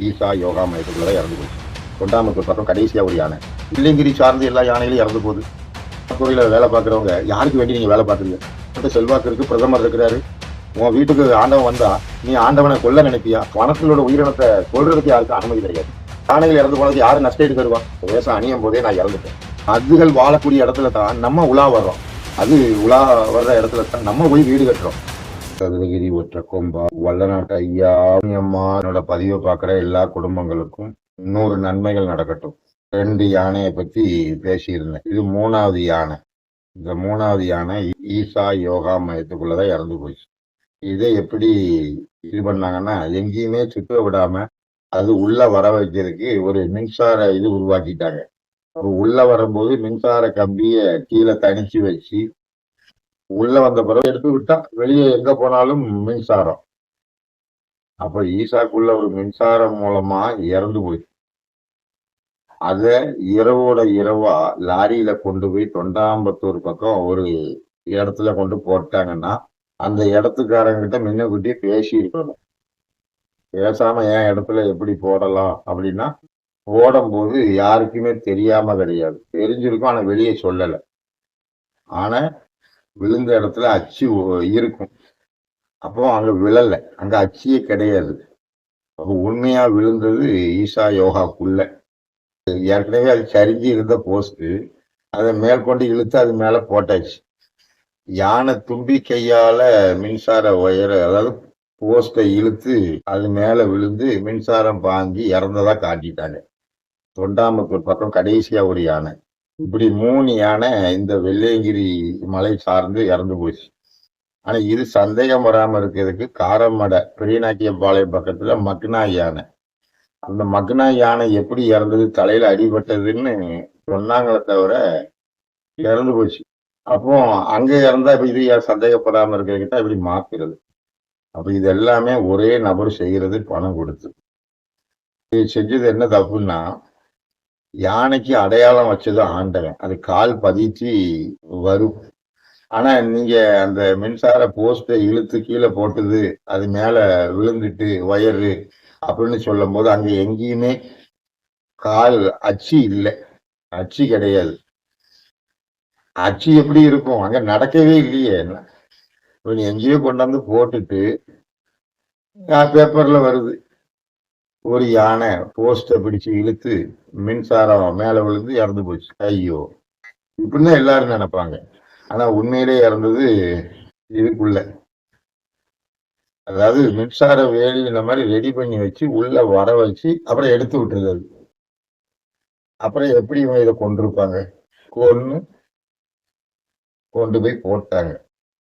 ஈசா யோகா மையத்துக்குள்ள இறந்து போச்சு. தொண்டாமுத்தூர் பக்கம் கடைசியாக ஒரு யானை பிள்ளைங்கிரி சார்ந்து எல்லா யானைகளும் இறந்து போகுது. துறையில் வேலை பார்க்குறவங்க யாருக்கு வேண்டி நீங்கள் வேலை பார்க்குறீங்க? அந்த செல்வாக்கு இருக்குது பிரதமர் இருக்கிறாரு. உன் வீட்டுக்கு ஆண்டவன் வந்தா நீ ஆண்டவனை கொல்ல நினைப்பியா? வனத்திலோட உயிரினத்தை கொள்றதுக்கு யாருக்கும் அனுமதி கிடையாது. யானைகள் இறந்து போனது யாரும் நஷ்டம் எடுக்க வருவா? வேஷம் அணியும் போதே நான் இறந்துட்டேன். அதுகள் வாழக்கூடிய இடத்துல தான் நம்ம உலா வர்றோம். அது உலா வர்ற இடத்துல தான் நம்ம போய் வீடு கட்டுறோம். சதுரகிரி ஒற்றக்கொம்பா வல்லநாட்டு ஐயா அம்மா என்னோட பதிவை பார்க்குற எல்லா குடும்பங்களுக்கும் இன்னொரு நன்மைகள் நடக்கட்டும். ரெண்டு யானையை பத்தி பேசியிருந்தேன். இது மூணாவது யானை. இந்த மூணாவது யானை ஈசா யோகா மையத்துக்குள்ளதான் இறந்து போச்சு. இதை எப்படி இது பண்ணாங்கன்னா எங்கேயுமே சுத்த விடாம அது உள்ள வர வைக்கிறதுக்கு ஒரு மின்சார இது உருவாக்கிட்டாங்க. உள்ள வரும்போது மின்சார கம்பியை கீழே தணிச்சு வச்சு உள்ள வந்த பிறகு எடுத்து விட்டா வெளியே எங்க போனாலும் மின்சாரம். அப்ப ஈசாக்குள்ள ஒரு மின்சாரம் மூலமா இறந்து போய் அத இரவோட இரவா லாரியில கொண்டு போய் தொண்டாம்பத்தூர் பக்கம் ஒரு இடத்துல கொண்டு போட்டாங்கன்னா அந்த இடத்துக்காரங்கிட்ட முன்னக்கூட்டியே பேசி இருக்கணும் பேசாம என் இடத்துல எப்படி போடலாம் அப்படின்னா போடும்போது யாருக்குமே தெரியாம கிடையாது. தெரிஞ்சிருக்கும் ஆனா வெளியே சொல்லலை. ஆனா விழுந்த இடத்துல அச்சு இருக்கும். அப்போ அங்க விழல. அங்க அச்சியே கிடையாது. அப்போ உண்மையா விழுந்தது ஈசா யோகாக்குள்ள ஏற்கனவே அது சரிஞ்சு இருந்த போஸ்ட்டு அதை மேற்கொண்டு இழுத்து அது மேல போட்டாச்சு. யானை தும்பி கையால மின்சார ஒயரை அதாவது போஸ்டை இழுத்து அது மேல விழுந்து மின்சாரம் வாங்கி இறந்ததா காட்டிட்டாங்க. தொண்டாமுத்தூர் பக்கம் கடைசியா ஒரு யானை. இப்படி மூணு யானை இந்த வெள்ளையங்கிரி மலை சார்ந்து இறந்து போச்சு. ஆனா இது சந்தேகம் வராம இருக்கிறதுக்கு காரமடை பெரியநாட்டியபாளையம் பக்கத்துல மக்னா யானை. அந்த மக்னா யானை எப்படி இறந்தது தலையில அடிபட்டதுன்னு சொன்னாங்களே தவிர இறந்து போச்சு. அப்போ அங்க இறந்தா இப்ப இது சந்தேகப்படாம இருக்கிறகிட்ட இப்படி மாத்துறது? அப்ப இது எல்லாமே ஒரே நபர் செய்யறது பணம் கொடுத்து. இது செஞ்சது என்ன தப்புன்னா யானைக்கு அடையாளம் வச்சது ஆண்டவன். அது கால் பதிச்சு வரும். ஆனா நீங்க அந்த மின்சார போஸ்டை இழுத்து கீழே போட்டது அது மேல விழுந்துட்டு வயரு அப்படின்னு சொல்லும் போது அங்க எங்கேயுமே கால் அச்சு இல்லை. அச்சு கிடையாது. அச்சு எப்படி இருக்கும்? அங்க நடக்கவே இல்லையே. இப்ப நீ எங்கேயோ கொண்டாந்து போட்டுட்டு பேப்பர்ல வருது. ஒரு யானை போஸ்ட பிடிச்சு இழுத்து மின்சாரம் மேல விழுந்து இறந்து போச்சு. ஐயோ. இப்படிதான் எல்லாரும் நினைப்பாங்க. ஆனா உண்மையிலே இறந்தது இதுக்குள்ள. அதாவது மின்சார வேலி இந்த மாதிரி ரெடி பண்ணி வச்சு உள்ள வர வச்சு அப்புறம் எடுத்து விட்டுருது அப்புறம் எப்படி இவங்க இதை கொண்டிருப்பாங்க? கொன்னு கொண்டு போய் போட்டாங்க.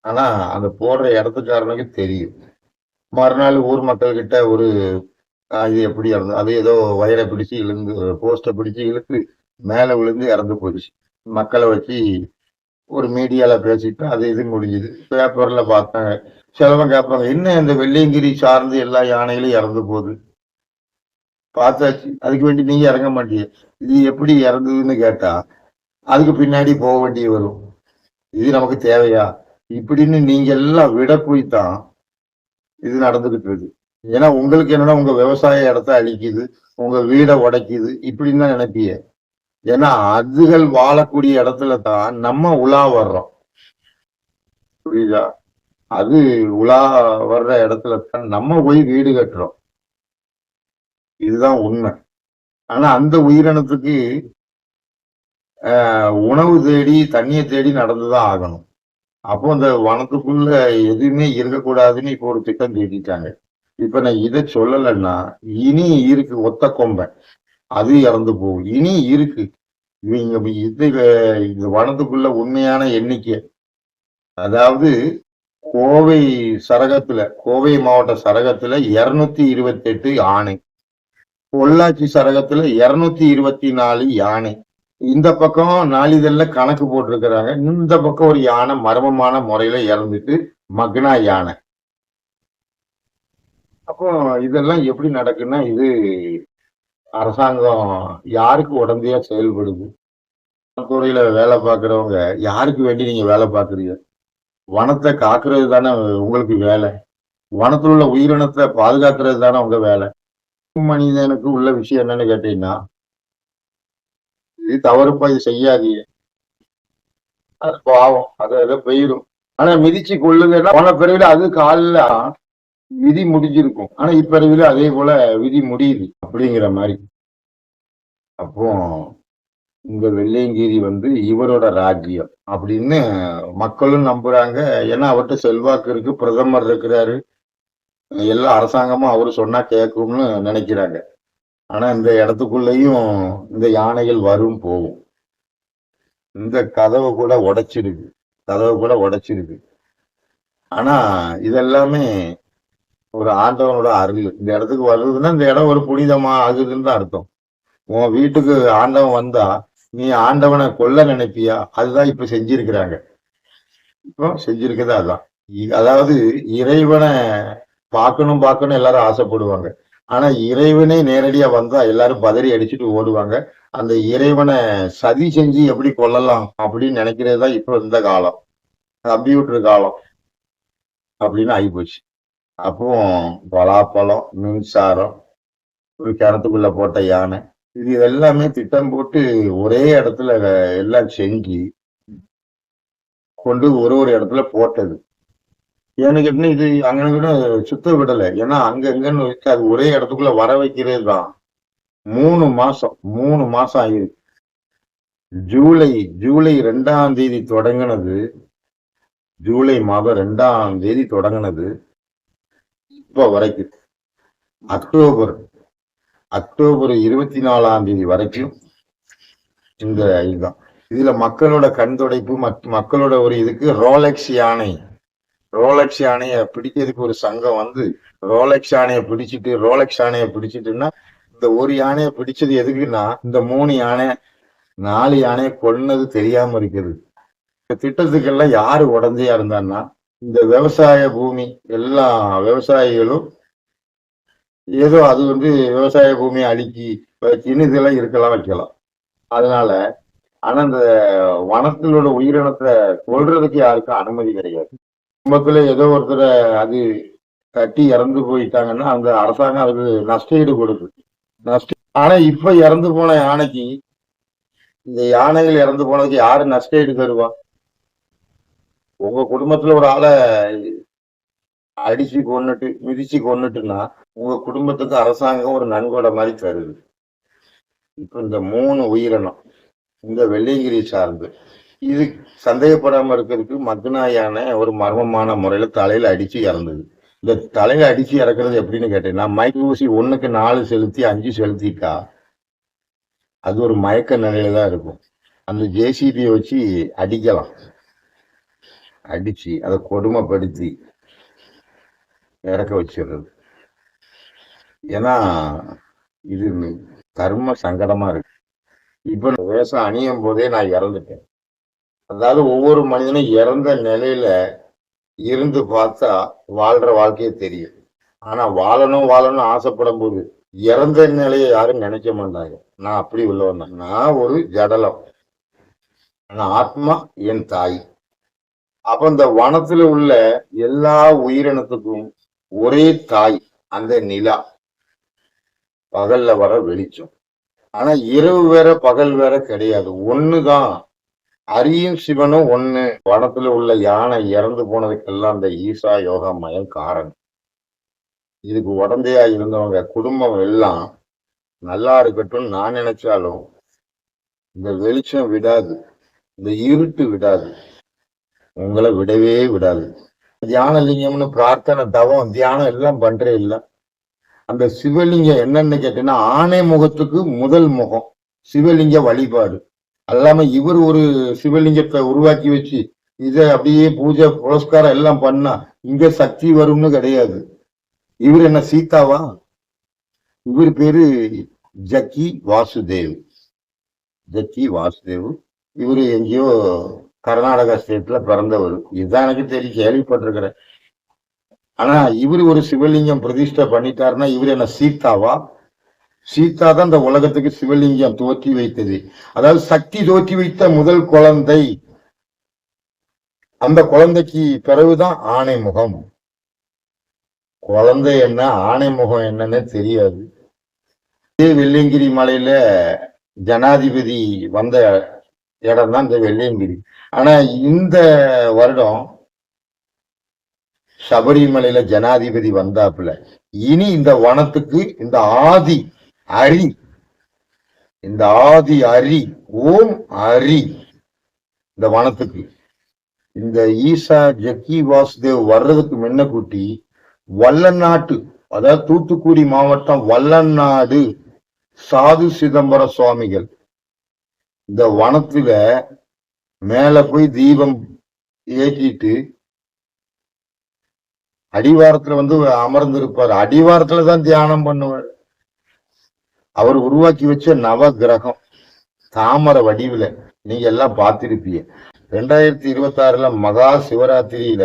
ஆனா அந்த போடுற இடத்துக்காரனுக்கு தெரியும். மறுநாள் ஊர் மக்கள் கிட்ட ஒரு இது எப்படி இறந்து அது ஏதோ வயரை பிடிச்சி இழுந்து போஸ்டை பிடிச்சி இழுத்து மேல விழுந்து இறந்து போச்சு மக்களை வச்சு ஒரு மீடியால பேசிட்டு அது இது முடிஞ்சுது. பேப்பர்ல பார்த்தாங்க சிலவங்க கேட்பாங்க என்ன இந்த வெள்ளியங்கிரி சார்ந்து எல்லா யானைகளும் இறந்து போகுது? பார்த்தாச்சு. அதுக்கு வேண்டி நீங்க இறங்க மாட்டீங்க இது எப்படி இறந்ததுன்னு கேட்டா அதுக்கு பின்னாடி போக வேண்டிய வரும். இது நமக்கு தேவையா? இப்படின்னு நீங்க எல்லாம் விட போய் தான் இது நடந்துகிட்டு இருக்கு. ஏன்னா உங்களுக்கு என்னன்னா உங்க விவசாய இடத்த அழிக்குது உங்க வீடை உடைக்குது இப்படின்னு தான் நினைப்பிய. ஏன்னா அதுகள் வாழக்கூடிய இடத்துல தான் நம்ம உலா வர்றோம். புரியுதா? அது உலா வர்ற இடத்துல தான் நம்ம போய் வீடு கட்டுறோம். இதுதான் உண்மை. ஆனா அந்த உயிரினத்துக்கு ஆஹ், உணவு தேடி தண்ணியை தேடி நடந்துதான் ஆகணும். அப்போ அந்த வனத்துக்குள்ள எதுவுமே இருக்கக்கூடாதுன்னு இப்போ ஒரு திட்டம் தீட்டிட்டாங்க இப்ப நான் இதை சொல்லலைன்னா இனி இருக்கு ஒத்த கொம்பை. அது இறந்து போகும். இனி இருக்கு. இவங்க இது இந்த வனத்துக்குள்ள உண்மையான எண்ணிக்கை. அதாவது கோவை சரகத்துல கோவை மாவட்ட சரகத்துல இருநூத்தி இருபத்தி எட்டு யானை. பொள்ளாச்சி சரகத்துல இருநூத்தி இருபத்தி நாலு யானை. இந்த பக்கம் நாளிதழ்ல கணக்கு போட்டிருக்கிறாங்க. இந்த பக்கம் ஒரு யானை மர்மமான முறையில இறந்துட்டு மக்னா யானை. அப்போ இதெல்லாம் எப்படி நடக்குன்னா இது அரசாங்கம் யாருக்கு உடந்தையா செயல்படுது? துறையில வேலை பார்க்குறவங்க யாருக்கு வேண்டி நீங்க வேலை பார்க்குறீங்க? வனத்தை காக்குறது தானே உங்களுக்கு வேலை. வனத்தில் உள்ள உயிரினத்தை பாதுகாக்கிறது தானே உங்க வேலை. மனிதனுக்கு உள்ள விஷயம் என்னன்னு கேட்டீங்கன்னா இது தவறுப்பா இது செய்யாதீங்க. அது பாவம். அது அதை போயிடும் ஆனா மிதிச்சு கொள்ளுங்கன்னா போன அது காலில் விதி முடிஞ்சிருக்கும். ஆனா இப்பிறவில அதே போல விதி முடியுது அப்படிங்கிற மாதிரி. அப்போ இந்த வெள்ளையங்கிரி வந்து இவரோட ராஜ்யம் அப்படின்னு மக்களும் நம்புறாங்க. ஏன்னா அவர்கிட்ட செல்வாக்கு இருக்கு பிரதமர் இருக்கிறாரு. எல்லா அரசாங்கமும் அவரு சொன்னா கேட்கும்னு நினைக்கிறாங்க. ஆனா இந்த இடத்துக்குள்ளேயும் இந்த யானைகள் வரும் போகும். இந்த கதவை கூட உடைச்சிருக்கு. கதவை கூட உடைச்சிருக்கு. ஆனா இதெல்லாமே ஒரு ஆண்டவனோட அருள். இந்த இடத்துக்கு வர்றதுன்னா இந்த இடம் ஒரு புனிதமா ஆகுதுன்னு தான் அர்த்தம். உன் வீட்டுக்கு ஆண்டவன் வந்தா நீ ஆண்டவனை கொல்ல நினைப்பியா? அதுதான் இப்ப செஞ்சிருக்கிறாங்க. இப்போ செஞ்சிருக்கிறது அதுதான் அதாவது இறைவனை பார்க்கணும் பார்க்கணும் எல்லாரும் ஆசைப்படுவாங்க. ஆனா இறைவனே நேரடியா வந்தா எல்லாரும் பதறி அடிச்சுட்டு ஓடுவாங்க. அந்த இறைவனை சதி செஞ்சு எப்படி கொல்லலாம் அப்படின்னு நினைக்கிறது தான் இப்போ இந்த காலம். கம்ப்யூட்டர் காலம். அப்படின்னு ஆகிப்போச்சு அப்போ பலாப்பழம் மின்சாரம் ஒரு கிணத்துக்குள்ள போட்ட யானை. இது எல்லாமே திட்டம் போட்டு ஒரே இடத்துல எல்லாம் செஞ்சு கொண்டு ஒரு ஒரு இடத்துல போட்டது. எனக்கு என்ன இது அங்க சுத்த விடலை. ஏன்னா அங்க எங்கன்னு வச்சு அது ஒரே இடத்துக்குள்ள வர வைக்கிறது தான் மூணு மாசம் மூணு மாசம் ஆயிருக்கு ஜூலை ஜூலை ரெண்டாம் தேதி தொடங்கினது. ஜூலை மாதம் ரெண்டாம் தேதி தொடங்கினது. இப்போ வரைக்கும். அக்டோபர் அக்டோபர் இருபத்தி நாலாம் தேதி வரைக்கும் இந்த இதுதான். இதுல மக்களோட கண் துடைப்பு மக்களோட ஒரு இதுக்கு ரோலெக்ஸ் யானை. ரோலெக்ஸ் யானையை பிடிக்கிறதுக்கு ஒரு சங்கம் வந்து ரோலெக்ஸ் யானையை பிடிச்சிட்டு ரோலெக்ஸ் யானையை பிடிச்சிட்டுன்னா இந்த ஒரு யானையை பிடிச்சது எதுக்குன்னா இந்த மூணு யானை நாலு யானையை கொன்னது தெரியாம இருக்குது. இந்த திட்டத்துக்கெல்லாம் யாரு உடந்தையா இருந்தான்னா இந்த விவசாய பூமி எல்லா விவசாயிகளும் ஏதோ அது வந்து விவசாய பூமியை அழுக்கி வச்சுன்னு இதெல்லாம் இருக்கலாம் வைக்கலாம். அதனால ஆனா இந்த வனத்திலோட உயிரினத்தை கொல்றதுக்கு யாருக்கும் அனுமதி கிடையாது. குடும்பத்துல ஏதோ ஒருத்தரை அது கட்டி இறந்து போயிட்டாங்கன்னா அந்த அரசாங்கம் அதுக்கு நஷ்டஈடு கொடுக்குது நஷ்ட ஆனா இப்ப இறந்து போன யானைக்கு இந்த யானைகள் இறந்து போனதுக்கு யாரு நஷ்டஈடு தருவா? உங்க குடும்பத்துல ஒரு ஆளை அடிச்சு கொன்னுட்டு மிதிச்சு கொன்னுட்டுன்னா உங்க குடும்பத்துக்கு அரசாங்கம் ஒரு நன்கொடை மாதிரி தருது. இப்ப இந்த மூணு உயிரினம் இந்த வெள்ளையங்கிரி சார்ந்து இது சந்தேகப்படாம இருக்கிறதுக்கு மக்னாயான ஒரு மர்மமான முறையில தலையில அடிச்சு இறந்தது. இந்த தலையில அடிச்சு இறக்குறது எப்படின்னு கேட்டேன். நான் மயக்க ஊசி ஒண்ணுக்கு நாலு செலுத்தி அஞ்சு செலுத்திட்டா அது ஒரு மயக்க நிலையில தான் இருக்கும். அந்த ஜேசிபியை வச்சு அடிக்கலாம். அடிச்சு அதை கொடுமைப்படுத்தி இறக்க வச்சிடுறது. ஏன்னா இது கர்ம சங்கடமா இருக்கு. இப்ப வேஷம் அணியும் போதே நான் இறந்துட்டேன். அதாவது ஒவ்வொரு மனிதனும் இறந்த நிலையில இருந்து பார்த்தா வாழ்ற வாழ்க்கையே தெரியும். ஆனா வாழணும் வாழணும் ஆசைப்படும் போது இறந்த நிலையை யாரும் நினைக்க மாட்டாங்க. நான் அப்படி உள்ளவன் வந்தேன் நான் ஒரு ஜடலம். ஆனா ஆத்மா என் தாய். அப்ப இந்த வனத்துல உள்ள எல்லா உயிரினத்துக்கும் ஒரே தாய் அந்த நிலா. பகல்ல வர வெளிச்சம். ஆனா இரவு வேற பகல் வேற கிடையாது. ஒண்ணுதான். அரியும் சிவனும் ஒண்ணு. வனத்துல உள்ள யானை இறந்து போனதுக்கெல்லாம் அந்த ஈசா யோகா மயம் காரணம். இதுக்கு உடந்தையா இருந்தவங்க குடும்பம் எல்லாம் நல்லா இருக்கட்டும்னு நான் நினைச்சாலும் இந்த வெளிச்சம் விடாது. இந்த இருட்டு விடாது. உங்களை விடவே விடாது. தியானலிங்கம்னு பிரார்த்தனை தவம் தியானம் எல்லாம் பண்றே இல்லை. அந்த சிவலிங்கம் என்னன்னு கேட்டீங்கன்னா ஆணை முகத்துக்கு முதல் முகம் சிவலிங்க வழிபாடு. அல்லாம இவர் ஒரு சிவலிங்கத்தை உருவாக்கி வச்சு இதை அப்படியே பூஜை புரஸ்காரம் எல்லாம் பண்ணா இங்க சக்தி வரும்னு கிடையாது. இவர் என்ன சீதாவா? இவர் பேரு ஜக்கி வாசுதேவ். ஜக்கி வாசுதேவ். இவரு எங்கேயோ கர்நாடகா ஸ்டேட்ல பிறந்தவர். இதுதான் எனக்கு தெரியும் கேள்விப்பட்டிருக்கிறேன். ஆனா இவர் ஒரு சிவலிங்கம் பிரதிஷ்டை பண்ணிட்டாருன்னா இவர் என்ன சீதாவா? சீதா தான் இந்த உலகத்துக்கு சிவலிங்கம் தோற்றி வைத்தது. அதாவது சக்தி தோற்றி வைத்த முதல் குழந்தை. அந்த குழந்தைக்கு பிறகுதான் ஆணை முகம் குழந்தை என்ன ஆணை முகம் என்னன்னு தெரியாது. இதே வெள்ளியங்கிரி மலையில ஜனாதிபதி வந்த இடம் தான் இந்த வெள்ளியங்கிரி. ஆனா இந்த வருடம் சபரிமலையில ஜனாதிபதி வந்தாப்புல இனி இந்த வனத்துக்கு இந்த ஆதி அரி இந்த ஆதி அரி ஓம் அரி இந்த வனத்துக்கு. இந்த ஈசா ஜக்கி வாசுதேவ் வர்றதுக்கு முன்ன கூட்டி வல்லநாட்டு அதாவது தூத்துக்குடி மாவட்டம் வல்லநாடு சாது சிதம்பர சுவாமிகள் இந்த வனத்துல மேல போய் தீபம் ஏற்றிட்டு அடிவாரத்துல வந்து அமர்ந்திருப்பார். அடிவாரத்துல தான் தியானம் பண்ணுவார். அவர் உருவாக்கி வச்ச நவ கிரகம் தாமர வடிவுல. நீங்க எல்லாம் பார்த்திருப்பீங்க. ரெண்டாயிரத்தி இருபத்தி ஆறுல மகா சிவராத்திரியில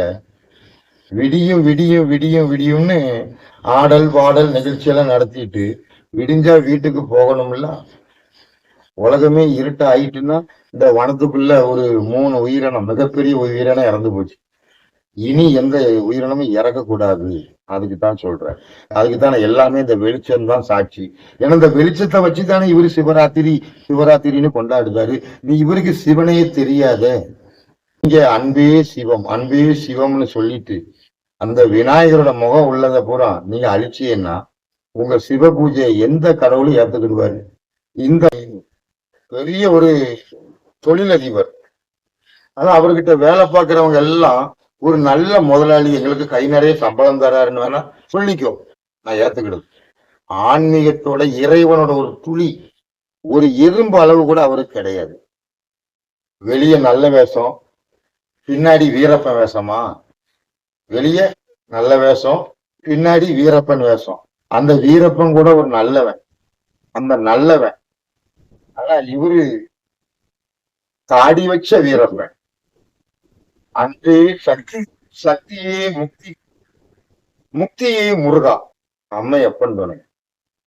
விடியும் விடியும் விடியும் விடியும்னு ஆடல் பாடல் நிகழ்ச்சியெல்லாம் நடத்திட்டு விடிஞ்சா வீட்டுக்கு போகணும்ல? உலகமே இருட்ட ஆயிட்டுன்னா இந்த வனத்துக்குள்ள ஒரு மூணு உயிரினம் மிகப்பெரிய உயிரினம் இறந்து போச்சு. இனி எந்த உயிரினமும் இறக்கக்கூடாது. அதுக்கு தான் சொல்றேன். அதுக்கு தானே எல்லாமே இந்த வெளிச்சம் தான் சாட்சி. ஏன்னா இந்த வெளிச்சத்தை வச்சு தானே இவரு சிவராத்திரி சிவராத்திரின்னு கொண்டாடுவாரு. நீ இவருக்கு சிவனே தெரியாதே. இங்க அன்பே சிவம் அன்பே சிவம்னு சொல்லிட்டு அந்த விநாயகரோட முகம் உள்ளதை பூரா நீங்க அழிச்சியன்னா உங்க சிவ பூஜையை எந்த கடவுளும் ஏத்துக்கிடுவாரு. இந்த பெரிய ஒரு தொழிலதிபர். ஆனா அவர்கிட்ட வேலை பார்க்கறவங்க எல்லாம் ஒரு நல்ல முதலாளி எங்களுக்கு கை நிறைய சம்பளம் தராருன்னு வேணா சொல்லிக்கோ. நான் ஏத்துக்கிடுது. ஆன்மீகத்தோட இறைவனோட ஒரு துளி ஒரு எறும்பு அளவு கூட அவருக்கு கிடையாது. வெளியே நல்ல வேஷம் பின்னாடி வீரப்பன் வேஷமா? வெளியே நல்ல வேஷம் பின்னாடி வீரப்பன் வேஷம். அந்த வீரப்பன் கூட ஒரு நல்லவன். அந்த நல்லவன் ஆனா இவரு தாடி வச்ச வீரர்கள். அன்றே சக்தி சக்தியே முக்தி முக்தியே முருகா. அம்மை எப்பன்னு துணை